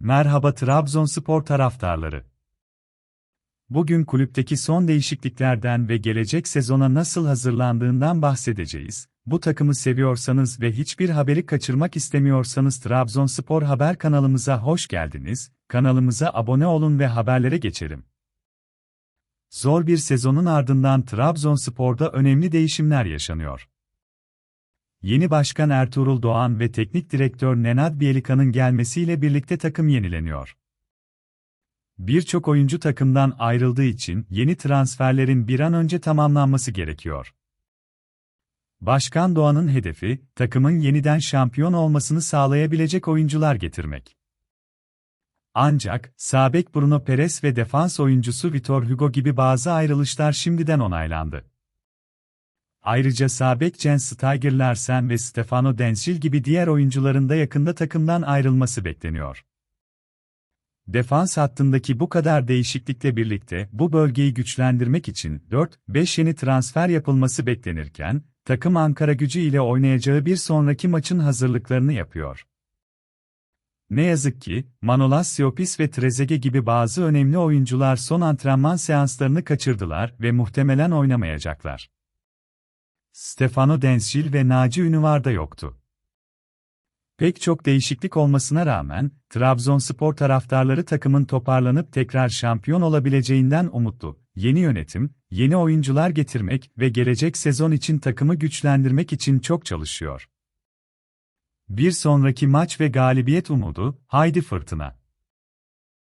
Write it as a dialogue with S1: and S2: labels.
S1: Merhaba Trabzonspor taraftarları. Bugün kulüpteki son değişikliklerden ve gelecek sezona nasıl hazırlandığından bahsedeceğiz. Bu takımı seviyorsanız ve hiçbir haberi kaçırmak istemiyorsanız Trabzonspor Haber kanalımıza hoş geldiniz. Kanalımıza abone olun ve haberlere geçelim. Zor bir sezonun ardından Trabzonspor'da önemli değişimler yaşanıyor. Yeni başkan Ertuğrul Doğan ve teknik direktör Nenad Bielika'nın gelmesiyle birlikte takım yenileniyor. Birçok oyuncu takımdan ayrıldığı için yeni transferlerin bir an önce tamamlanması gerekiyor. Başkan Doğan'ın hedefi, takımın yeniden şampiyon olmasını sağlayabilecek oyuncular getirmek. Ancak, Sabek Bruno Perez ve defans oyuncusu Vitor Hugo gibi bazı ayrılışlar şimdiden onaylandı. Ayrıca Sabek Jens Steiger Larsen ve Stefano Densil gibi diğer oyuncuların da yakında takımdan ayrılması bekleniyor. Defans hattındaki bu kadar değişiklikle birlikte bu bölgeyi güçlendirmek için 4-5 yeni transfer yapılması beklenirken, takım Ankara gücü ile oynayacağı bir sonraki maçın hazırlıklarını yapıyor. Ne yazık ki, Manolas Siopis ve Trezeguet gibi bazı önemli oyuncular son antrenman seanslarını kaçırdılar ve muhtemelen oynamayacaklar. Stefano Densil ve Naci Ünüvar da yoktu. Pek çok değişiklik olmasına rağmen, Trabzonspor taraftarları takımın toparlanıp tekrar şampiyon olabileceğinden umutlu. Yeni yönetim, yeni oyuncular getirmek ve gelecek sezon için takımı güçlendirmek için çok çalışıyor. Bir sonraki maç ve galibiyet umudu, haydi fırtına.